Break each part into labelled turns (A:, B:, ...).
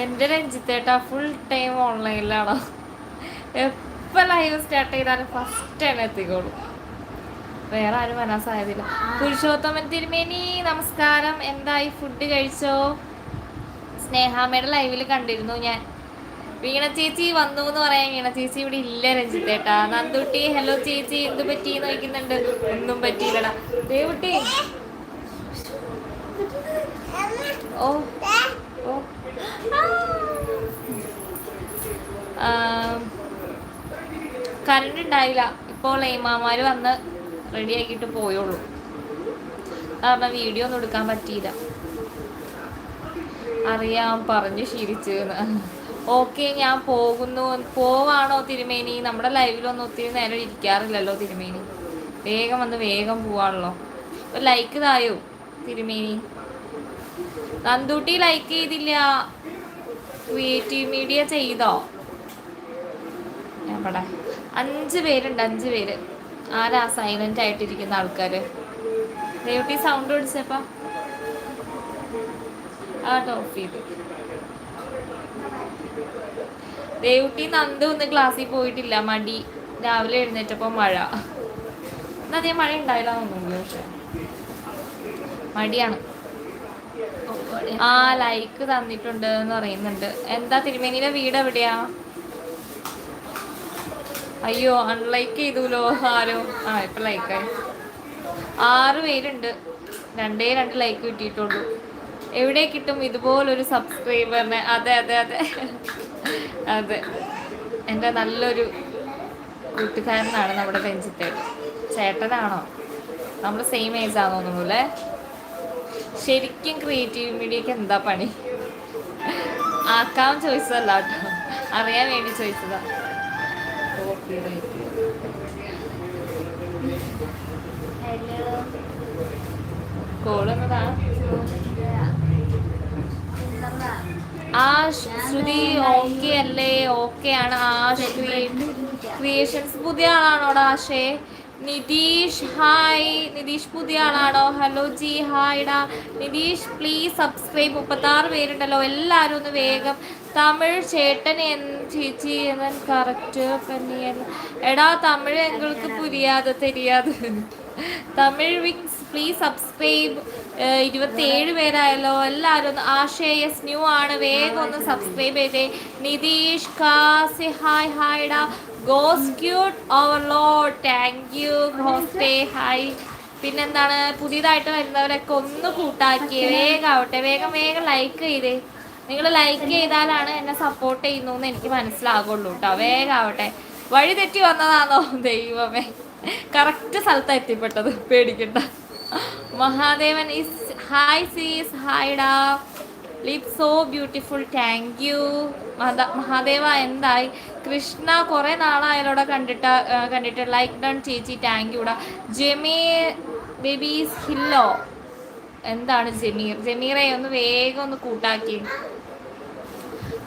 A: എന്റെ രഞ്ജിത്തേട്ടാ full time ഓൺലൈനിലാണോ എപ്പോൾ live start ചെയ്താലും ഫസ്റ്റ് തന്നെ എത്തിക്കോളൂ. വേറെ ആരും വരാൻ സാധ്യതയില്ല. പുരുഷോത്തമൻ തിരുമേനി നമസ്കാരം. എന്തായി? ഫുഡ് കഴിച്ചോ? സ്നേഹാമ്മയുടെ ലൈവിൽ കണ്ടിരുന്നു ഞാൻ. വീണ ചേച്ചി വന്നു എന്ന് പറയാൻ വീണ ചേച്ചി ഇവിടെ ഇല്ല രഞ്ജിത്തേട്ടാ. നന്ദുട്ടി ഹലോ ചേച്ചി എന്ത് പറ്റി? എന്ന് വയ്ക്കുന്നുണ്ട് ഒന്നും പറ്റിയില്ലടാ. ദേവുട്ടി ഓ. കറണ്ട് ഉണ്ടായില്ല ഇപ്പോൾ ലൈമാമാര് വന്ന് റെഡി ആക്കിയിട്ട് പോയുള്ളൂ. കാരണം വീഡിയോ ഒന്നും എടുക്കാൻ പറ്റിയില്ല. അറിയാം പറഞ്ഞു ശീലിച്ചു ഓക്കെ ഞാൻ പോകുന്നു. പോവാണോ തിരുമേനി? നമ്മുടെ ലൈവിലൊന്നും ഒത്തിരി നേരം ഇരിക്കാറില്ലല്ലോ തിരുമേനി. വേഗം വന്ന് വേഗം പോവാണല്ലോ. ലൈക്ക് തായോ തിരുമേനി? നന്ദൂട്ടി ലൈക്ക് ചെയ്തില്ല. ക്രിയേറ്റീവ് മീഡിയ ചെയ്തോ? എവിടെ അഞ്ച് പേരുണ്ട് അഞ്ച് പേര്. ആരാ സൈലന്റ് ആയിട്ടിരിക്കുന്ന ആൾക്കാർ ദേവട്ടി സൗണ്ട് ഓടിച്ചപ്പ ആ ടോപ്പ് ചെയ്ത്. ദേവുട്ടി നന്ദു ഒന്ന് ക്ലാസ്സിൽ പോയിട്ടില്ല. മടി. രാവിലെ എഴുന്നേറ്റപ്പോ മഴ. ഇന്ന് അധികം മഴ ഉണ്ടായില്ല തോന്നുന്നു പക്ഷെ. മടിയാണ്. ആ ലൈക്ക് തന്നിട്ടുണ്ട് എന്ന് പറയുന്നുണ്ട്. എന്താ തിരുമേനിയുടെ വീട് എവിടെയാ? അയ്യോ അൺലൈക്ക് ചെയ്തൂലോ ആരോ? ആ ഇപ്പൊ ലൈക്കായി ആറ് പേരുണ്ട്. രണ്ടേ രണ്ട് ലൈക്ക് കിട്ടിയിട്ടുള്ളൂ. എവിടെ കിട്ടും ഇതുപോലൊരു സബ്സ്ക്രൈബറിനെ അതെ അതെ അതെ. അതെ. എന്റെ നല്ലൊരു കൂട്ടുകാരനാണ് നമ്മുടെ രഞ്ജിത്തേട്ട് ചേട്ടനാണോ? നമ്മൾ സെയിം ഏജ് ആണോ തോന്നുന്നു അല്ലേ? ശരിക്കും ക്രിയേറ്റീവ് മീഡിയക്ക് എന്താ പണി? ആക്കാൻ ചോദിച്ചതല്ല കേട്ടോ. അറിയാൻ വേണ്ടി ചോദിച്ചതാ ആ ശ്രുതി ഓക്കെ അല്ലേ? ഓക്കെ ആണ് ആഷ് ക്രിയേഷൻസ് പുതിയ ആളാണോടാ ആശേ? നിതീഷ് ഹായ്. നിതീഷ് പുതിയ ആളാണോ? ഹലോ ജി ഹായ്ഡാ നിതീഷ് പ്ലീസ് സബ്സ്ക്രൈബ് മുപ്പത്താറ് പേരുണ്ടല്ലോ. എല്ലാവരും ഒന്ന് വേഗം തമിഴ് ചേട്ടൻ ചേച്ചി എന്നൻ കറക്റ്റ് പനിയൻ എടാ തമിഴ് എങ്ങൾക്ക് പുരിയാതെ തെരിയാതെ. തമിഴ് വിങ്സ് പ്ലീസ് സബ്സ്ക്രൈബ് ഇരുപത്തിയേഴ് പേരായല്ലോ എല്ലാവരും ഒന്ന് ആശയസ് ന്യൂ ആണ്. വേഗം ഒന്ന് സബ്സ്ക്രൈബ് ചെയ്തേ. നിതീഷ് കാസി ഹായ് ഹായ്ഡാ ഗോസ് ക്യൂട്ട് ഓവർലോ താങ്ക് യു ഗോസ്റ്റേ ഹായ് പിന്നെന്താണ് പുതിയതായിട്ട് വരുന്നവരൊക്കെ ഒന്ന് കൂട്ടാക്കിയേ. വേഗം ആവട്ടെ. വേഗം വേഗം ലൈക്ക് ചെയ്തേ. നിങ്ങൾ ലൈക്ക് ചെയ്താലാണ് എന്നെ സപ്പോർട്ട് ചെയ്യുന്നു എന്ന് എനിക്ക് മനസ്സിലാകുള്ളൂ കേട്ടോ വേഗം ആവട്ടെ വഴി തെറ്റി വന്നതാണോ? ദൈവമേ. കറക്റ്റ് സ്ഥലത്താണ് എത്തിപ്പെട്ടത്. പേടിക്കണ്ട. മഹാദേവൻ ഇസ് ഹായ് സീസ് ഹായ് ഡാ. Lip so beautiful thank you Mahadeva എന്തായി? കൃഷ്ണ കുറേ നാളായാലോടെ കണ്ടിട്ട് കണ്ടിട്ട് ലൈക്ക് ഡൺ ചേച്ചി താങ്ക് യുടാ ജെമി ബേബീസ് ഹില്ലോ എന്താണ് ജമീർ? ജമീറെ ഒന്ന് വേഗം ഒന്ന് കൂട്ടാക്കി.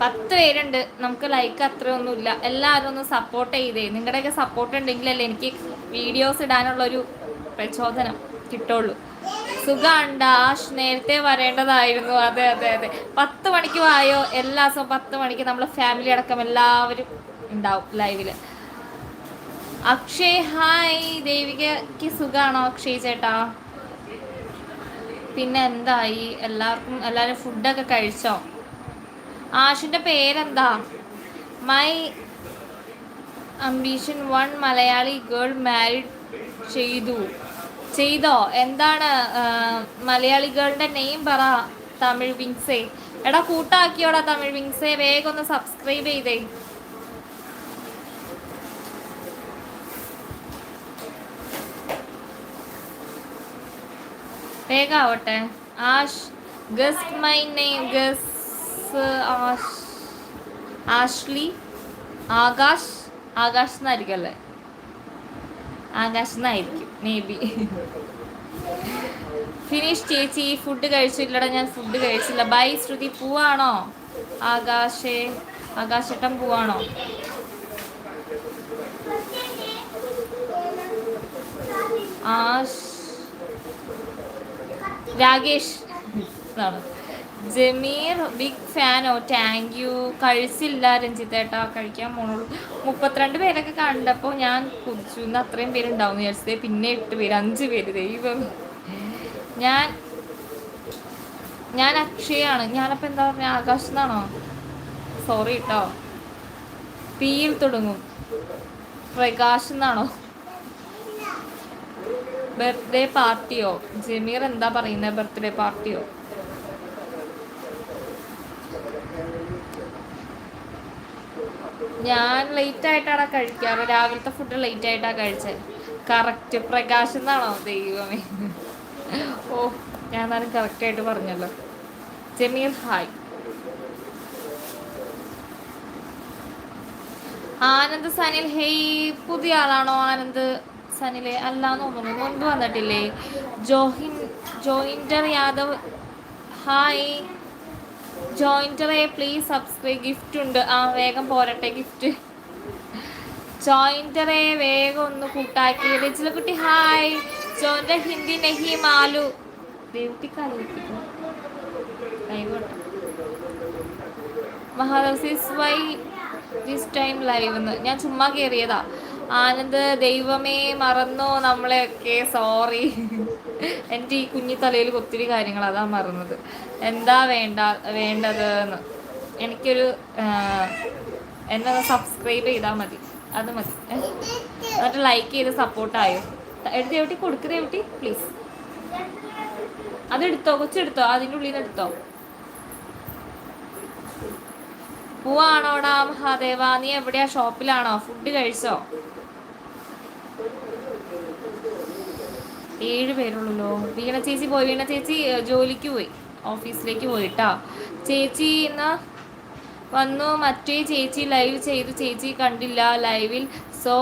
A: പത്ത് പേരുണ്ട്. നമുക്ക് ലൈക്ക് അത്രയൊന്നുമില്ല. എല്ലാവരും ഒന്ന് സപ്പോർട്ട് ചെയ്തേ. നിങ്ങളുടെയൊക്കെ സപ്പോർട്ട് ഉണ്ടെങ്കിലല്ലേ എനിക്ക് വീഡിയോസ് ഇടാനുള്ളൊരു പ്രചോദനം കിട്ടുള്ളൂ. സുഖമുണ്ട് ആഷ് നേരത്തെ വരേണ്ടതായിരുന്നു അതെ അതെ അതെ. പത്ത് മണിക്ക് വായോ? എല്ലാ ദിവസവും പത്ത് മണിക്ക് നമ്മൾ ഫാമിലി അടക്കം എല്ലാവരും ഉണ്ടാവും ലൈവിൽ അക്ഷയ് ഹായ് ദേവികയ്ക്ക് സുഖാണോ അക്ഷയ് ചേട്ടാ? പിന്നെ എന്തായി? എല്ലാവർക്കും എല്ലാവരും ഫുഡൊക്കെ കഴിച്ചോ? ആഷിന്റെ പേരെന്താ? My ambition one Malayali girl married ചെയ്തു. ചെയ്തോ? എന്താണ് മലയാളി ഗേളിന്റെ നെയിം പറ തമിഴ് വിങ്സേ എടാ കൂട്ടാക്കിയോടാ തമിഴ് വിങ്സേ വേഗം ഒന്ന് സബ്സ്ക്രൈബ് ചെയ്തേ. വേഗാവട്ടെ. Ash guess my name guess Ash Ashley Akash Akash എന്നായിരിക്കും അല്ലേ ആകാശ് എന്നായിരിക്കും മേ ബി ഫിനിഷ് ചേച്ചി ഫുഡ് കഴിച്ചില്ലടാ ഞാൻ ഫുഡ് കഴിച്ചില്ല. ബൈ ശ്രുതി പോവാണോ? ആകാശേ ആകാശട്ടം പൂവാണോ? ആഷ് രാകേഷ് ജമീർ ബിഗ് ഫാനോ താങ്ക് യു കഴിച്ചില്ല രഞ്ജിത്തേട്ടാ കഴിക്കാൻ പോണുള്ളൂ. മുപ്പത്തിരണ്ട് പേരൊക്കെ കണ്ടപ്പോൾ ഞാൻ കുതിച്ചു ഇന്ന് അത്രയും പേരുണ്ടാവും വിചാരിച്ചത് പിന്നെ എട്ട് പേര് അഞ്ച് പേര് ദൈവം. ഞാൻ ഞാൻ അക്ഷയാണ്. ഞാനപ്പോൾ എന്താ പറഞ്ഞ ആകാശ് എന്നാണോ? സോറി കേട്ടോ പിയിൽ തുടങ്ങും. പ്രകാശ് എന്നാണോ? ബർത്ത്ഡേ പാർട്ടിയോ? ജമീർ എന്താ പറയുന്നത് ബർത്ത്ഡേ പാർട്ടിയോ? ഞാൻ ലേറ്റ് ആയിട്ടാണ് കഴിക്കാറ്. രാവിലത്തെ ഫുഡ് ലേറ്റ് ആയിട്ടാണ് കഴിച്ചത് കറക്റ്റ് പ്രകാശ് എന്നാണോ? ദൈവമേ. ഓ എന്നാലും കറക്റ്റായിട്ട് പറഞ്ഞല്ലോ. ജമീർ ഹായ് ആനന്ദ് സനിൽ ഹേയ് പുതിയ ആളാണോ ആനന്ദ്? സനിലെ അല്ലാന്ന് തോന്നുന്നു. മുൻപ് വന്നിട്ടില്ലേ? ജോഹിൻ ജോയിന്റർ യാദവ്. ഹായ്. ജോയിന്ററെ പ്ലീസ് സബ്സ്ക്രൈബ് ഗിഫ്റ്റ് ഉണ്ട്. ആ വേഗം പോരട്ടെ ഗിഫ്റ്റ് ജോയിന്ററെ വേഗം ഒന്ന് കൂട്ടാക്കി. രജില കുട്ടി ഹായ്. ജോയിന്റെ ഹിന്ദി നെഹി മാലു. ദേവട്ടി കലയിപ്പിക്കും മഹാദർസിസ് വൈ ദിസ് ടൈം ലൈവ് എന്ന് ഞാൻ ചുമ്മാ കയറിയതാ ആനന്ദ് ദൈവമേ മറന്നോ നമ്മളെയൊക്കെ. സോറി എന്റെ ഈ കുഞ്ഞി തലയിൽ ഒത്തിരി കാര്യങ്ങൾ അതാ മറന്നത്. എന്താ വേണ്ട വേണ്ടത് എന്ന് എനിക്കൊരു എന്നെ സബ്സ്ക്രൈബ് ചെയ്താൽ മതി. അത് മതി. എന്നിട്ട് ലൈക്ക് ചെയ്ത് സപ്പോർട്ടായോ എടുത്ത് എവിടെ കൊടുക്കുന്ന എവിടെ പ്ലീസ് അതെടുത്തോ കൊച്ചെടുത്തോ? അതിന്റെ ഉള്ളിൽ നിന്ന് എടുത്തോ. പോവാണോടാ മഹാദേവ. നീ എവിടെയാ? ഷോപ്പിലാണോ ഫുഡ് കഴിച്ചോ? ഏഴ് പേരുള്ളല്ലോ. വീണ ചേച്ചി പോയി. വീണ ചേച്ചി ജോലിക്ക് പോയി. ഓഫീസിലേക്ക് പോയിട്ടാ. ചേച്ചി എന്നാ വന്നു. മറ്റേ ചേച്ചി ലൈവ് ചെയ്തു. ചേച്ചി കണ്ടില്ല ലൈവിൽ. സോ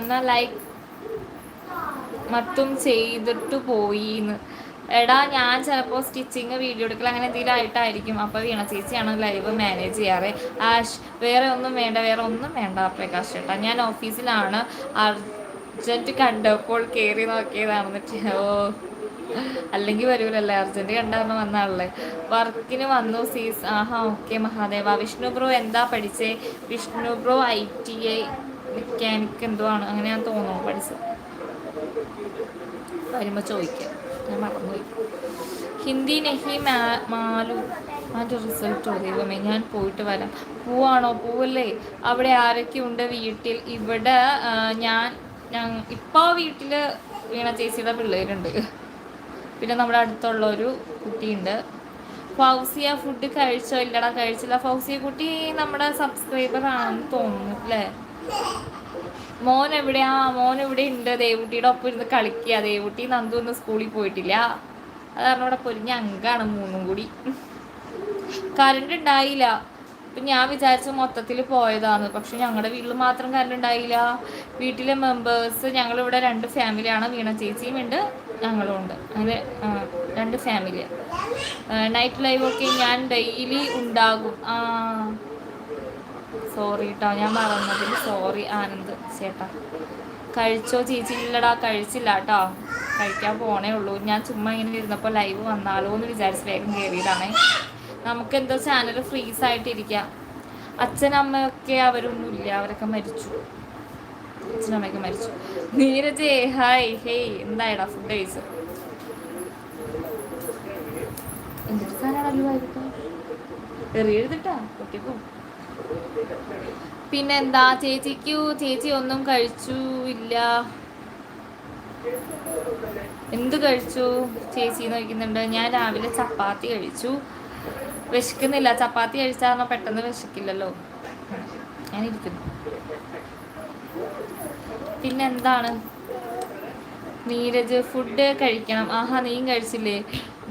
A: എന്നാ ലൈക്ക് മറ്റും ചെയ്തിട്ട് പോയി എടാ ഞാൻ ചിലപ്പോൾ സ്റ്റിച്ചിങ് വീഡിയോ എടുക്കല അങ്ങനെ എന്തെങ്കിലും ആയിട്ടായിരിക്കും. അപ്പോൾ വീണ ചേച്ചിയാണ് ലൈവ് മാനേജ് ചെയ്യാറ്. ആഷ് വേറെ ഒന്നും വേണ്ട. വേറെ ഒന്നും വേണ്ട പ്രകാശ് ചേട്ടാ. ഞാൻ ഓഫീസിലാണ്. അർജന്റ് കണ്ടപ്പോൾ കയറി നോക്കിയതാണെന്നിട്ട് ഓ അല്ലെങ്കിൽ വരൂലല്ലേ? അർജന്റ് കണ്ടാണ് വന്നാളല്ലേ? വർക്കിന് വന്നു സീസ് ആഹാ ഓക്കെ മഹാദേവ. വിഷ്ണു ബ്രോ എന്താ പഠിച്ചേ? Vishnu bro I T I mechanic എന്തോ ആണ്. അങ്ങനെ ഞാൻ തോന്നുന്നു പഠിച്ചത്. വരുമ്പോൾ ചോദിക്കാം. ഞാൻ മറന്നുപോയി. ഹിന്ദി നെഹി മാലു അതിന്റെ റിസൾട്ട് ദൈവമേ ഞാൻ പോയിട്ട് വരാം. പൂവാണോ? പൂവല്ലേ? അവിടെ ആരൊക്കെ ഉണ്ട് വീട്ടിൽ? ഇവിടെ ഞാൻ ഞാൻ ഇപ്പോൾ വീട്ടിൽ വീണ ചേച്ചിയുടെ പിള്ളേരുണ്ട്. പിന്നെ നമ്മുടെ അടുത്തുള്ള ഒരു കുട്ടിയുണ്ട്. ഫൗസിയ ഫുഡ് കഴിച്ചോ ഇല്ലടാ കഴിച്ചില്ല. ഫൗസിയ കുട്ടി നമ്മുടെ സബ്സ്ക്രൈബർ ആണെന്ന് തോന്നുന്നു അല്ലേ? മോൻ എവിടെയാ? മോൻ ഇവിടെ ഉണ്ട്. ദേവുട്ടിയുടെ ഒപ്പം ഇരുന്ന് കളിക്കുക ദേവുട്ടി നന്ദു ഒന്നും സ്കൂളിൽ പോയിട്ടില്ല. അത് കാരണം ഇവിടെ പൊരിഞ്ഞ അങ്കാണ് മൂന്നും കൂടി. കറണ്ട് ഉണ്ടായില്ല. ഇപ്പം ഞാൻ വിചാരിച്ച മൊത്തത്തിൽ പോയതാണ്. പക്ഷെ ഞങ്ങളുടെ വീട്ടിൽ മാത്രം കറണ്ട് ഉണ്ടായില്ല. വീട്ടിലെ മെമ്പേഴ്സ് ഞങ്ങളിവിടെ രണ്ട് ഫാമിലിയാണ് വീണ ചേച്ചിയും ഉണ്ട് ഞങ്ങളും ഉണ്ട്. അങ്ങനെ രണ്ട് ഫാമിലി നൈറ്റ് ലൈവ് ഒക്കെ ഞാൻ ഡെയിലി ഉണ്ടാകും. ആ സോറി കേട്ടോ ഞാൻ മറന്നതിൽ സോറി ആനന്ദ് ചേട്ടാ. കഴിച്ചോ ചേച്ചി? ഇല്ലടാ കഴിച്ചില്ല കേട്ടോ കഴിക്കാൻ പോണേ ഉള്ളൂ. ഞാൻ ചുമ്മാ ഇങ്ങനെ ഇരുന്നപ്പോൾ ലൈവ് വന്നാലോ എന്ന് വിചാരിച്ച് വേഗം കയറിയതാണേ നമുക്ക് എന്തോ ചാനൽ ഫ്രീസ് ആയിട്ടിരിക്കാം അച്ഛനമ്മയൊക്കെ അവരൊന്നുമില്ല അവരൊക്കെ മരിച്ചു. അച്ഛനമ്മയൊക്കെ മരിച്ചു. നീരജേ ഹായ് ഹേയ് എന്തായടാ ഫുഡ് കഴിച്ചു പിന്നെന്താ? ചേച്ചിക്കു ചേച്ചി ഒന്നും കഴിച്ചു ഇല്ല. എന്ത് കഴിച്ചു? ചേച്ചി നോക്കുന്നുണ്ട് ഞാൻ രാവിലെ ചപ്പാത്തി കഴിച്ചു. വിശക്കുന്നില്ല. ചപ്പാത്തി കഴിച്ചാൽ പെട്ടെന്ന് വിശക്കില്ലല്ലോ. ഞാൻ ഇരിക്കുന്നു. പിന്നെന്താണ്? നീരജ് ഫുഡ് കഴിക്കണം. ആഹാ നീയും കഴിച്ചില്ലേ?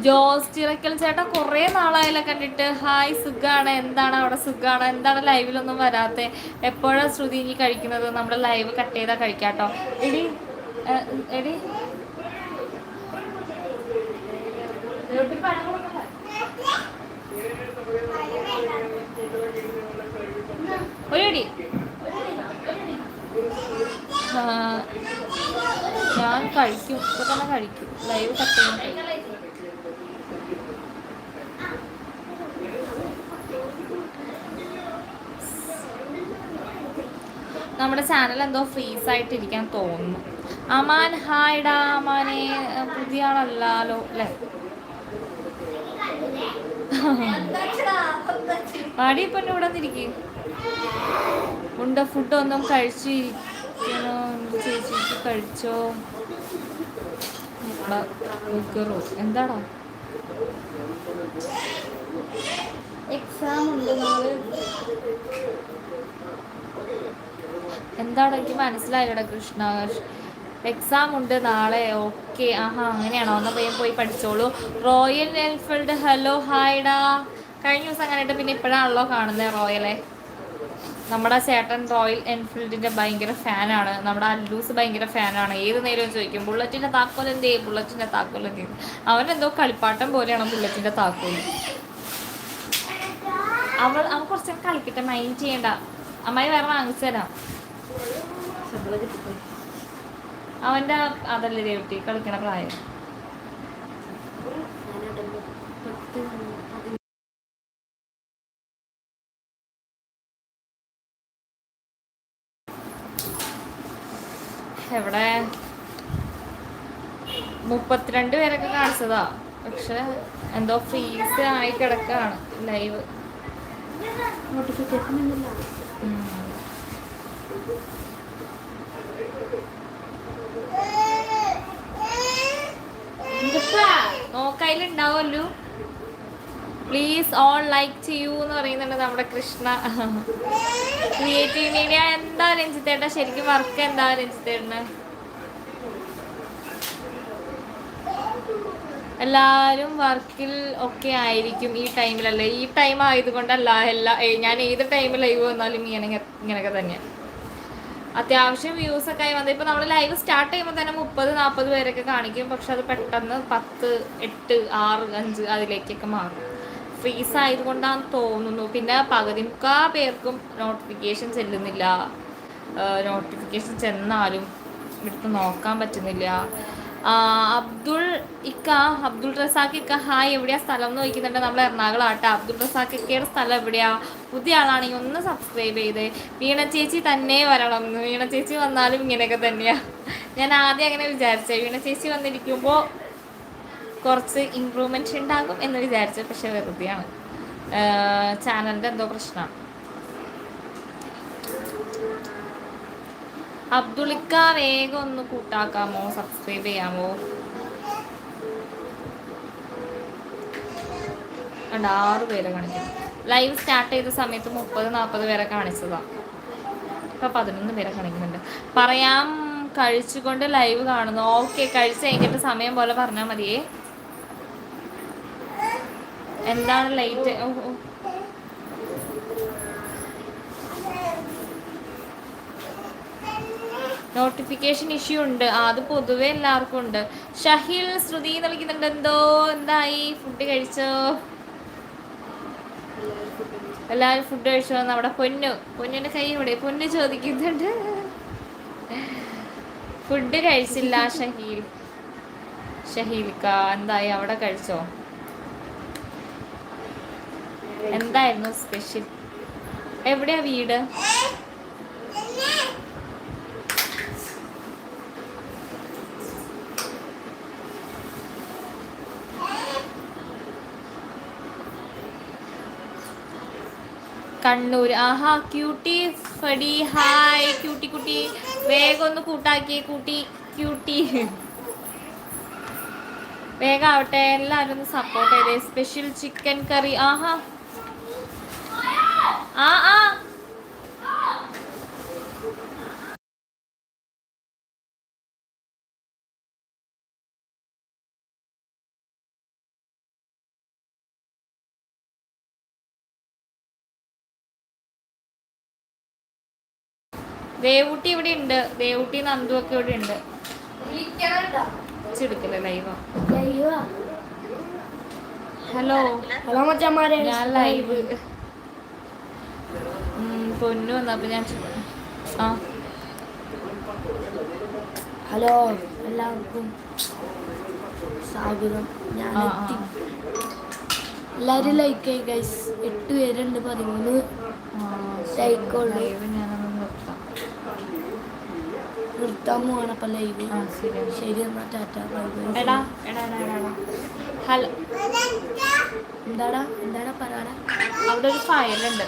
A: ജോസ് ചിറക്കൽ ചേട്ടാ കുറേ നാളായല്ലോ കണ്ടിട്ട്. ഹായ് സുഖാണ്. എന്താണ് അവിടെ സുഖാണ്? എന്താണ് ലൈവിലൊന്നും വരാത്തെ? എപ്പോഴാ ശ്രുതി ഇനി കഴിക്കുന്നത്? നമ്മുടെ ലൈവ് കട്ട് ചെയ്താൽ കഴിക്കാട്ടോ. എടി എടി. ഒരുടി. ഞാൻ കഴിക്കും. ഇപ്പൊ തന്നെ കഴിക്കും. ലൈവ് കട്ട് നമ്മുടെ ചാനൽ എന്തോ ഫ്രീസ് ആയിട്ടിരിക്കാൻ തോന്നുന്നു. അമാൻ ഹായ്ഡാ അമാനെ. പുതിയ ആളല്ലോ അല്ലേ? പാടി ഇപ്പൊ ഇവിടെ വന്നിരിക്കും ഉണ്ട ഫുഡൊന്നും കഴിച്ചിരിക്കണോ കഴിച്ചോ നിക്കറോ? എന്താടാ?
B: എക്സാം ഉണ്ട്
A: എന്താണ് എനിക്ക് മനസ്സിലായില്ലടാ കൃഷ്ണ. എക്സാം ഉണ്ട് നാളെ. ഓക്കെ ആഹാ അങ്ങനെയാണോ? എന്നാൽ പോയി പോയി പഠിച്ചോളൂ. റോയൽ എൻഫീൽഡ് ഹലോ ഹായ്ഡാ കഴിഞ്ഞ ദിവസം കണ്ടിട്ട് പിന്നെ ഇപ്പോഴാണല്ലോ കാണുന്നത് റോയലെ. നമ്മുടെ ചേട്ടൻ റോയൽ എൻഫീൽഡിന്റെ ഭയങ്കര ഫാനാണ്. നമ്മുടെ അല്ലൂസ് ഭയങ്കര ഫാനാണ്. ഏത് നേരവും ചോദിക്കും ബുള്ളറ്റിന്റെ താക്കോൽ എന്തേ ബുള്ളറ്റിന്റെ താക്കോൽ എന്തേ അവനെന്തോ കളിപ്പാട്ടം പോലെയാണ് ബുള്ളറ്റിന്റെ താക്കോൽ അവൾ അവൻ കുറച്ച് കളിക്കട്ടെ മൈൻഡ് ചെയ്യണ്ട. അമ്മായി വേറെ വാങ്ങിച്ചു തരാം. അവന്റെ അതല്ലേ ദേവട്ടി കളിക്കണ പ്രായം. എവിടെ? മുപ്പത്തിരണ്ട് പേരൊക്കെ കാണിച്ചതാ. പക്ഷെ എന്തോ ഫീസ് ആയി കിടക്കാണ് ലൈവ്
B: നോട്ടിഫിക്കേഷൻ
A: നോക്കയിലുണ്ടാവുമല്ലോ. പ്ലീസ് ഓൾ ലൈക്ക് ചെയ്യൂ എന്ന് പറയുന്നുണ്ട് നമ്മുടെ കൃഷ്ണ. ക്രിയേറ്റീവ് മീഡിയ എന്താ രഞ്ജിത്തേട്ട? ശരിക്കും വർക്ക് എന്താ രഞ്ജിത്തേട്ടന്? എല്ലാവരും വർക്കിൽ ഒക്കെ ആയിരിക്കും ഈ ടൈമിലല്ലേ ഈ ടൈം ആയതുകൊണ്ടല്ല എല്ലാ ഞാൻ ഏത് ടൈമിൽ ലൈവ് വന്നാലും ഇങ്ങനെ ഇങ്ങനെയൊക്കെ തന്നെയാണ് അത്യാവശ്യം വ്യൂസ് ഒക്കെ ആയി വന്നത് ഇപ്പൊ നമ്മൾ ലൈവ് സ്റ്റാർട്ട് ചെയ്യുമ്പോൾ തന്നെ മുപ്പത് നാൽപ്പത് പേരൊക്കെ കാണിക്കും. പക്ഷെ അത് പെട്ടെന്ന് പത്ത് എട്ട് ആറ് അഞ്ച് അതിലേക്കൊക്കെ മാറും. ഫ്രീസ് ആയതുകൊണ്ടാന്ന് തോന്നുന്നു. പിന്നെ പകുതി മുക്കാ പേർക്കും നോട്ടിഫിക്കേഷൻ ചെല്ലുന്നില്ല. നോട്ടിഫിക്കേഷൻ ചെന്നാലും എടുത്ത് നോക്കാൻ പറ്റുന്നില്ല. അബ്ദുൾ ഇക്ക അബ്ദുൾ റസാഖ് ഇക്ക ഹായ് എവിടെയാ സ്ഥലം എന്ന് ചോദിക്കുന്നുണ്ട് നമ്മൾ എറണാകുളം ആട്ടെ അബ്ദുൾ റസാഖ് ഇക്കയുടെ സ്ഥലം എവിടെയാ? പുതിയ ആളാണെങ്കിൽ ഒന്ന് സബ്സ്ക്രൈബ് ചെയ്ത്. വീണ ചേച്ചി തന്നെ വരണം. വീണ ചേച്ചി വന്നാലും ഇങ്ങനെയൊക്കെ തന്നെയാ. ഞാൻ ആദ്യം അങ്ങനെ വിചാരിച്ചത് വീണ ചേച്ചി വന്നിരിക്കുമ്പോൾ കുറച്ച് ഇമ്പ്രൂവ്മെന്റ് ഉണ്ടാകും എന്ന് വിചാരിച്ചു പക്ഷെ വെറുതെയാണ്. ചാനലിന്റെ എന്തോ പ്രശ്നമാണ് അബ്ദുളിക്ക വേഗം ഒന്ന് കൂട്ടാക്കാമോ? സബ്സ്ക്രൈബ് ചെയ്യാമോ? ഉണ്ട് ആറ് പേരെ കാണിക്കുന്നു. ലൈവ് സ്റ്റാർട്ട് ചെയ്ത സമയത്ത് മുപ്പത് നാൽപ്പത് പേരെ കാണിച്ചതാ. ഇപ്പൊ പതിനൊന്ന് പേരെ കാണിക്കുന്നുണ്ട്. പറയാം കഴിച്ചുകൊണ്ട് ലൈവ് കാണുന്നു. ഓക്കെ കഴിച്ച് കഴിഞ്ഞിട്ട് സമയം പോലെ പറഞ്ഞാൽ മതിയേ. എന്താണ് ലൈറ്റ്. നോട്ടിഫിക്കേഷൻ ഇഷ്യൂ ഉണ്ട്. അത് പൊതുവെ എല്ലാവർക്കും ഉണ്ട്. ഷഹിൽ ശ്രുതി നൽകുന്നുണ്ട് എന്തോ എന്തായി? ഫുഡ് കഴിച്ചോ? എല്ലാവരും ഫുഡ് കഴിച്ചു വന്ന് അവിടെ പൊന്നു പൊന്നിന്റെ കൈ ഇവിടെ പൊന്നു ചോദിക്കുന്നുണ്ട്. ഫുഡ് കഴിച്ചില്ല ഷഹീൽ. ഷഹീൽക്ക എന്തായി അവിടെ കഴിച്ചോ? എന്തായിരുന്നു സ്പെഷ്യൽ എവിടെയാ വീട്? കണ്ണൂർ ആഹാ ക്യൂട്ടി ഫടി ഹായ് ക്യൂട്ടി കുട്ടി വേഗം ഒന്ന് കൂട്ടാക്കിയേ കൂട്ടി ക്യൂട്ടി വേഗം ആവട്ടെ എല്ലാവരും ഒന്ന് സപ്പോർട്ട് ചെയ്തേ. സ്പെഷ്യൽ ചിക്കൻ കറി ആഹാ ആ ആ ദേവുട്ടി ഇവിടെ ഉണ്ട്. ദേവൂട്ടി നന്ദു ഒക്കെ ഇവിടെ ഉണ്ട്. ചെടുക്കല്ലേ ലൈവോ? ഹലോ.
B: ഹലോ
A: ഞാൻ ലൈവ്. പൊന്നു വന്നപ്പോ ഞാൻ ചു- ആ.
B: ഹലോ എല്ലാവർക്കും സ്വാഗതം. ഞാൻ. എല്ലാവരും ലൈക്ക് ആയി ഗൈസ് എട്ട് പേരുണ്ട് പതിമൂന്ന്
A: ആ, നിർത്താൻ പോവാണ് അപ്പം ലൈവ്
C: ശരി
A: ശരി എന്നാ ടാറ്റ.
C: എടാ എടാ ഹലോ.
A: എന്താടാ? എന്താടാ പറയാടാ
C: അവിടെ ഒരു ഫയലുണ്ട്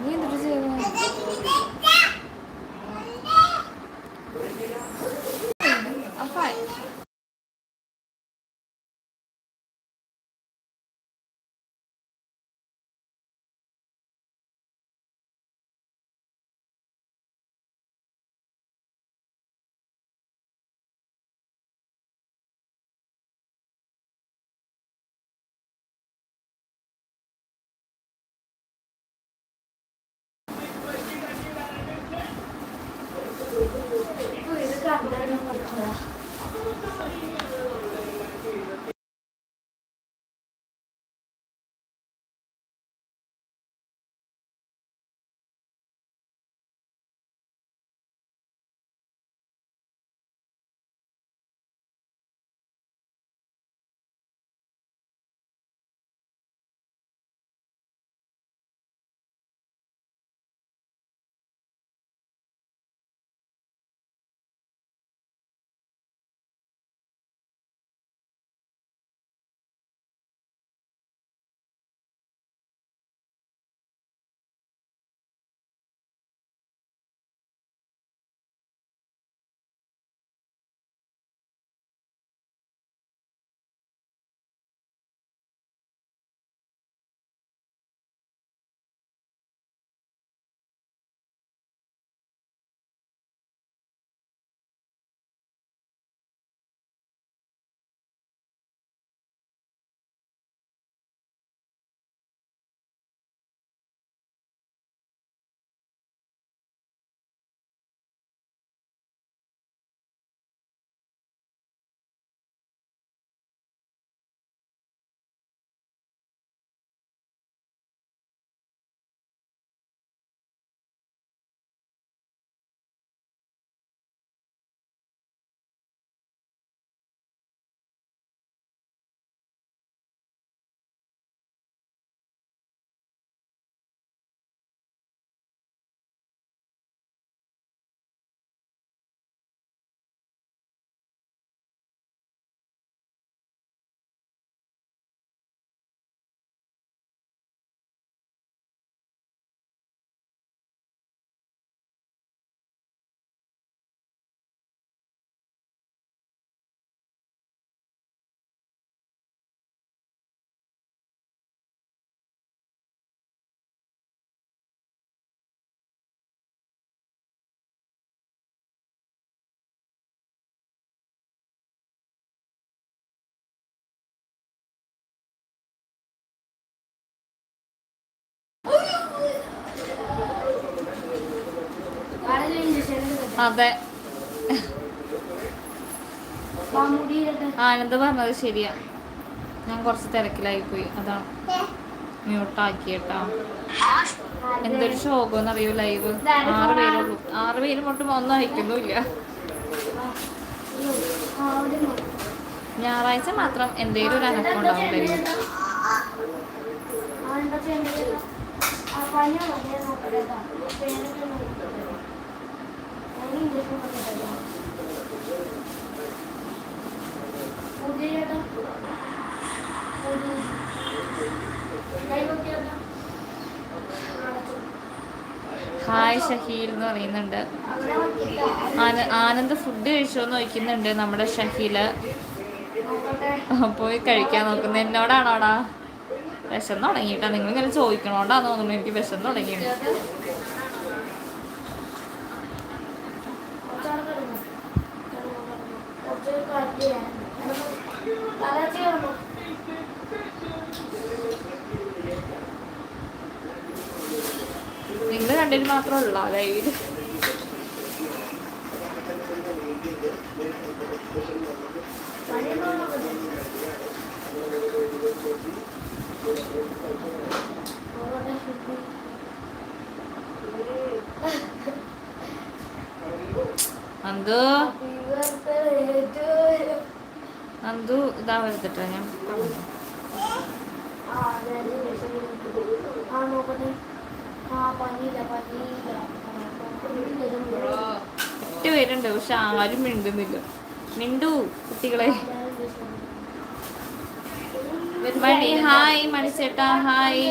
C: നീ എന്തിട്ട് ചെയ്യുന്നു? അതെ ആനന്ദ് പറഞ്ഞത് ശരിയാ ഞാൻ കുറച്ച് തിരക്കിലായി പോയി അതാണ് മ്യൂട്ടാക്കി കേട്ടാ എന്തൊരു ശോകം അറിയൂ ലൈവ് ആറ് പേരുള്ളൂ ആറ് പേര് മൊട്ടും ഒന്നും അയക്കുന്നുമില്ല ഞായറാഴ്ച മാത്രം എന്തെങ്കിലും ഒരു അനക്കം ഉണ്ടാവും ലൈവ് ഹായ് ഷഹീൽ എന്ന് പറയുന്നുണ്ട്. ആന- ആനന്ദ് ഫുഡ് കഴിച്ചോ എന്ന് ചോദിക്കുന്നുണ്ട് നമ്മുടെ ഷഹീൽ. പോയി കഴിക്കാൻ നോക്കുന്നത് എന്നോടാണോടാ? വിശന്ന് തുടങ്ങിയിട്ടാ. നിങ്ങൾ ഇങ്ങനെ ചോദിക്കണോണ്ടാ തോന്നുന്നു എനിക്ക് വിശന്ന് തുടങ്ങി നിങ്ങൾ രണ്ടിന് മാത്രമേ ഉള്ളൂ ലൈവിൽ? നന്ദു. നന്ദു ഇതാ വരുത്തിട്ടോ ഞാൻ
A: എട്ട് പേരുണ്ട് പക്ഷെ ആരും മിണ്ടുന്നില്ല. മിണ്ടു കുട്ടികളെ. മണി ഹായ് മണിച്ചേട്ടാ ഹായ്.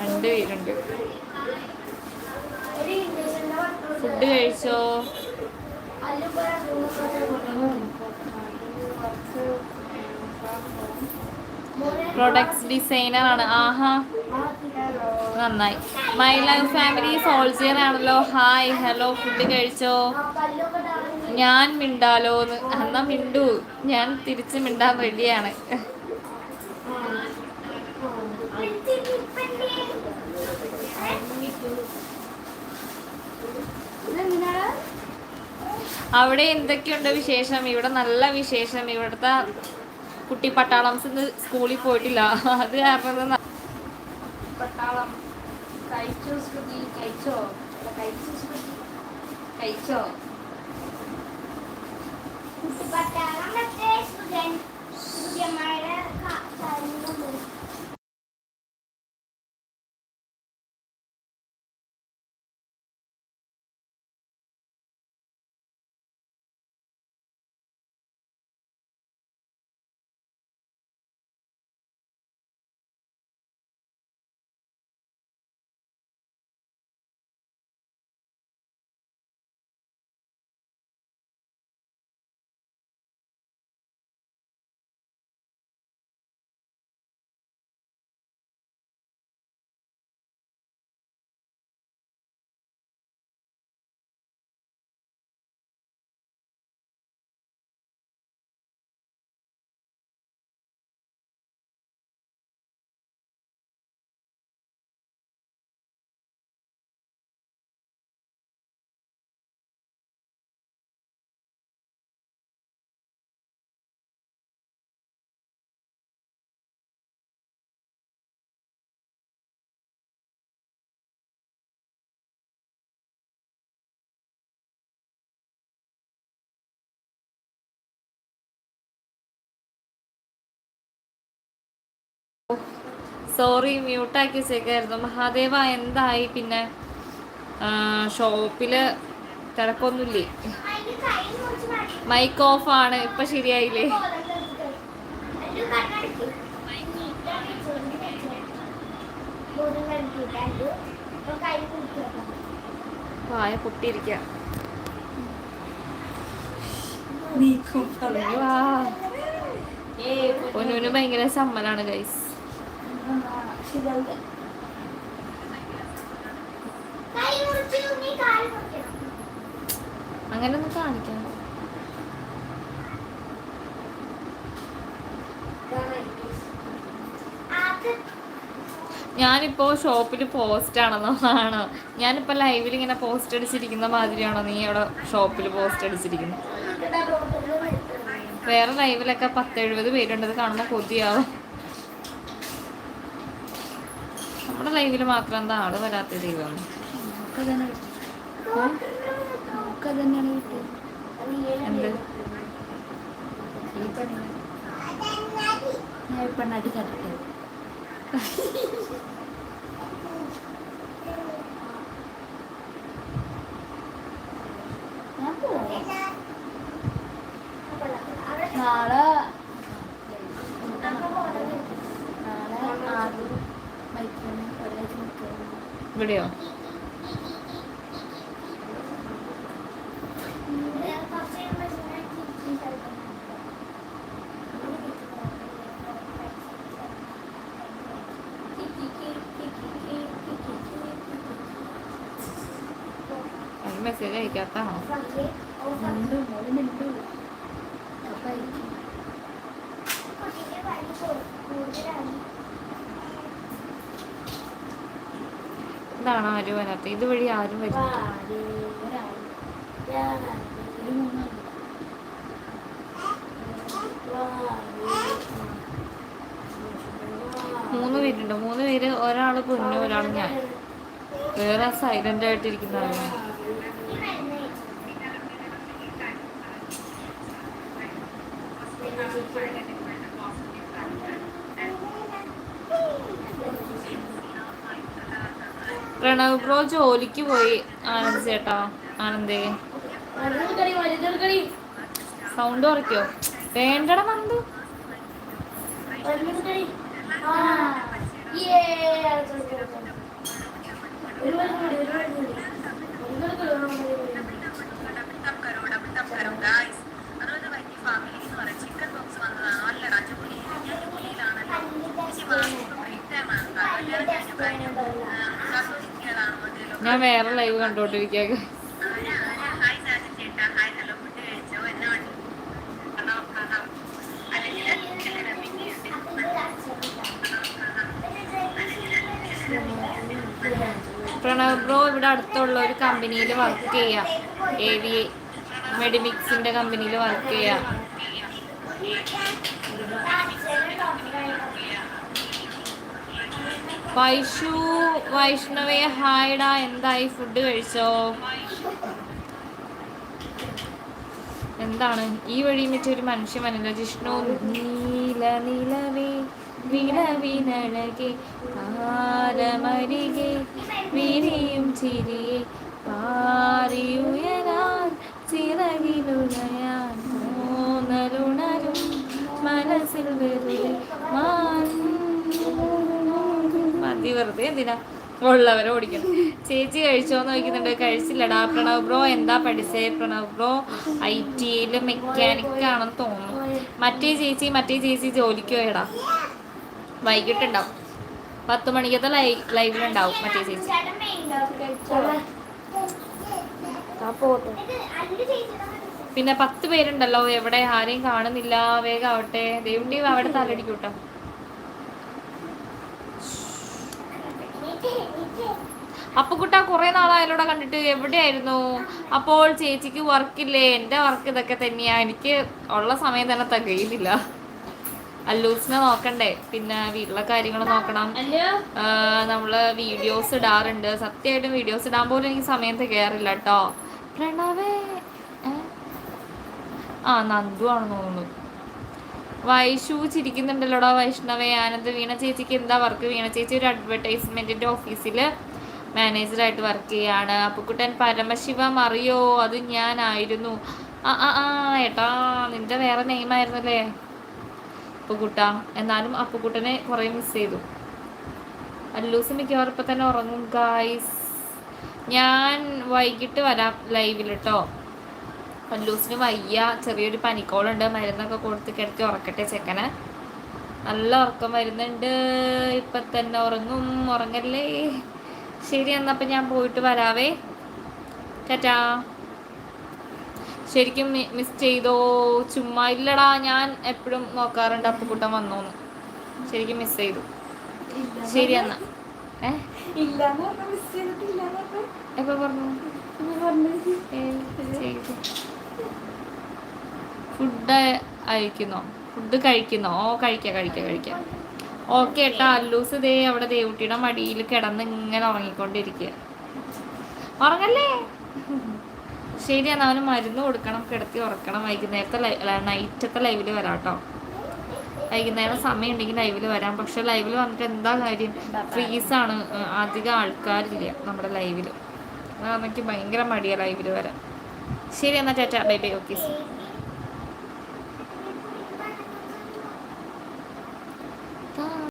A: രണ്ട് പേരുണ്ട്. ഫുഡ് കഴിച്ചോ? പ്രൊഡക്ട്സ് ഡിസൈനർ ആണ്. ആഹാ. നന്നായി. മൈ ലൈഫ് ഫാമിലി സോൾജിയർ ആണല്ലോ. ഹായ് ഹലോ ഫുഡ് കഴിച്ചോ? ഞാൻ മിണ്ടാലോ എന്ന്. എന്നാ മിണ്ടു. ഞാൻ തിരിച്ച് മിണ്ടാൻ റെഡിയാണ് അവിടെ എന്തൊക്കെയുണ്ട് വിശേഷം? ഇവിടെ നല്ല വിശേഷം. ഇവിടുത്തെ കുട്ടി പട്ടാളംസ് ഇന്ന് സ്കൂളിൽ പോയിട്ടില്ല. അത് കാരണം പട്ടാളം. കഴിച്ചോ ശ്രുതി? കഴിച്ചോ? കഴിച്ചോ ശ്രുതി? കഴിച്ചോ? സോറി മ്യൂട്ടാക്കി വെച്ചേക്കായിരുന്നു. മഹാദേവ എന്തായി? പിന്നെ ഷോപ്പിൽ തിരക്കൊന്നുമില്ലേ? മൈക്ക് ഓഫ് ആണ് ഇപ്പൊ ശരിയായില്ലേ? വായ പൊട്ടിയിരിക്ക. പൊന്നുവിന് ഭയങ്കര സമ്മലാണ് ഗൈസ് അങ്ങനെ ഒന്ന് കാണിക്കാം. ഞാനിപ്പോ ഷോപ്പിൽ പോസ്റ്റ് ആണെന്നാണ് ആണോ? ഞാനിപ്പോ ലൈവിൽ ഇങ്ങനെ പോസ്റ്റ് അടിച്ചിരിക്കുന്ന മാതിരിയാണോ നീ അവിടെ ഷോപ്പിൽ പോസ്റ്റ് അടിച്ചിരിക്കുന്നത് വേറെ ലൈവിലൊക്കെ പത്തെഴുപത് പേരുണ്ടത് കാണുമ്പോൾ കൊതിയാവും. നമ്മുടെ ലൈഫിൽ മാത്രം എന്താ ആൾ വരാത്ത ദൈവം? എന്ത്?
B: പെണ്ണാട്ടി കണ്ടിട്ട് creo.
A: ഇതാണ് ആരും വരാത്ത ഇതുവഴി ആരും വരുന്നില്ല മൂന്ന് പേരുണ്ട്. മൂന്ന് പേര് ഒരാൾ പൊന്നു ഒരാൾ ഞാൻ. വേറെ സൈലന്റ് ആയിട്ടിരിക്കുന്ന പ്രണവ് ബ്രോ ജോലിക്ക് പോയി. ആനന്ദ് ചേട്ടാ ആനന്ദേ. സൗണ്ട് കുറയ്ക്കോ? വേണ്ടട
B: അടുത്തത് ഒരു വലുത് കൂടി, ഒരു വലുത് കൂടി. വലുതെടുക്കടി, ആ, മതി, മതി.
A: ഞാൻ വേറെ ലൈവ് കണ്ടോണ്ടിരിക്കുക പ്രണവ് ബ്രോ ഇവിടെ അടുത്തുള്ള ഒരു കമ്പനിയിൽ വർക്ക് ചെയ്യാം. എ വി മെഡിമിക്സിന്റെ കമ്പനിയിൽ വർക്ക് ചെയ്യാം. വൈഷു വൈഷ്ണവേ ഹായ്ഡാ എന്തായി? ഫുഡ് കഴിച്ചോ? എന്താണ്? ഈ വഴി മറ്റൊരു മനുഷ്യ മനല്ല ജിഷ്ണു? നീല നിലവേ വിളവിനഴകെ താരമരികെ വിരിയും ചിരിയെ പാറിയുയരാൻ ചിറകിലുണയാൻ മൂന്നലുണരും മനസ്സിൽ വെറുതെ മതി വെറുതെ എന്തിനാ? ഉള്ളവരെ ഓടിക്കണം. ചേച്ചി കഴിച്ചോന്ന് ചോദിക്കുന്നുണ്ട്. കഴിച്ചില്ലടാ പ്രണവ് ബ്രോ. എന്താ പഠിച്ചേ പ്രണവ് ബ്രോ? ഐ ടിയിൽ മെക്കാനിക് ആണെന്ന് തോന്നുന്നു. മറ്റേ ചേച്ചി മറ്റേ ചേച്ചി ജോലിക്ക് പോയടാ. വൈകിട്ടുണ്ടാവും. പത്ത് മണിക്കത്തെ ലൈ ലൈവിലുണ്ടാവും മറ്റേ ചേച്ചി. പിന്നെ പത്ത് പേരുണ്ടല്ലോ. എവിടെ ആരെയും കാണുന്നില്ല. വേഗം ആവട്ടെ. ദേവുണ്ടി അവിടെ തലടിക്കൂട്ടോ അപ്പുക്കുട്ട കുറെ നാളായാലോടെ കണ്ടിട്ട്. എവിടെയായിരുന്നു? അപ്പോൾ ചേച്ചിക്ക് വർക്കില്ലേ? എന്റെ വർക്ക് ഇതൊക്കെ തന്നെയാ. എനിക്ക് ഉള്ള സമയം തന്നെ തികയുന്നില്ല. അല്ലൂസിനെ നോക്കണ്ടേ. പിന്നെ വീട്ടിലെ കാര്യങ്ങൾ നോക്കണം. നമ്മൾ വീഡിയോസ് ഇടാറുണ്ട്. സത്യമായിട്ടും വീഡിയോസ് ഇടാൻ പോലും എനിക്ക് സമയം തികയാറില്ല കേട്ടോ. പ്രണവേ. ആ നന്ദു ആണെന്ന് തോന്നുന്നു. വൈഷു ചിരിക്കുന്നുണ്ടല്ലോടാ വൈഷ്ണവേ? ആനന്ദ് വീണ ചേച്ചിക്ക് എന്താ വർക്ക് വീണ ചേച്ചി ഒരു അഡ്വർടൈസ്മെന്റിന്റെ ഓഫീസിൽ മാനേജറായിട്ട് വർക്ക് ചെയ്യാണ്. അപ്പുക്കുട്ടൻ പരമശിവം അറിയോ? അത് ഞാനായിരുന്നു. ആ ആ ഏട്ടാ നിന്റെ വേറെ നെയിം ആയിരുന്നല്ലേ? അപ്പുക്കുട്ട എന്നാലും അപ്പുക്കുട്ടനെ കുറേ മിസ് ചെയ്തു. അല്ലൂസ് മിക്കവാറും ഇപ്പം തന്നെ ഉറങ്ങും. ഗായ്സ് ഞാൻ വൈകിട്ട് വരാം ലൈവിൽ കേട്ടോ അല്ലൂസിന് വയ്യ. ചെറിയൊരു പനിക്കോളുണ്ട്. മരുന്നൊക്കെ കൊടുത്ത് കിടത്തി ഉറക്കട്ടെ ചെക്കന്. നല്ല ഉറക്കം വരുന്നുണ്ട്. ഇപ്പൊ തന്നെ ഉറങ്ങും. ഉറങ്ങല്ലേ? ശരി എന്നപ്പം ഞാൻ പോയിട്ട് വരാവേ. ചേട്ടാ ശരിക്കും മിസ് ചെയ്തോ? ചുമ്മാ ഇല്ലടാ. ഞാൻ എപ്പോഴും നോക്കാറുണ്ട് അപ്പുക്കുട്ടൻ വന്നോന്ന്. ശരിക്കും മിസ് ചെയ്തു. ശരി എന്നാ. ഏ?
B: ഇല്ലാന്ന് പറഞ്ഞ മിസ് ചെയ്തിട്ടില്ലാന്ന് പറഞ്ഞ.
A: എപ്പോ പറഞ്ഞു? ചെയ്തു ഫുഡ് അയക്കുന്നോ? ഫുഡ് കഴിക്കുന്നോ? ഓ കഴിക്ക കഴിക്ക കഴിക്ക. ഓക്കെ ഏട്ടാ അല്ലൂസ് ദേ അവിടെ ദേവുട്ടിയുടെ മടിയിൽ കിടന്ന് ഇങ്ങനെ ഉറങ്ങിക്കൊണ്ടിരിക്കുക ഉറങ്ങല്ലേ? ശരി എന്നാ അവന് മരുന്ന് കൊടുക്കണം കിടത്തി ഉറക്കണം. വൈകുന്നേരത്തെ നൈറ്റത്തെ ലൈവിൽ വരാം കേട്ടോ വൈകുന്നേരം സമയം ഉണ്ടെങ്കിൽ ലൈവിൽ വരാം. പക്ഷെ ലൈവിൽ വന്നിട്ട് എന്താ കാര്യം? ഫ്രീസാണ്. അധികം ആൾക്കാരില്ല നമ്മുടെ ലൈവിൽ അതാണെങ്കിൽ ഭയങ്കര മടിയാണ് ലൈവിൽ വരാം ശരി എന്നാൽ ചേട്ടാ ബൈ ബൈ. ഓക്കെ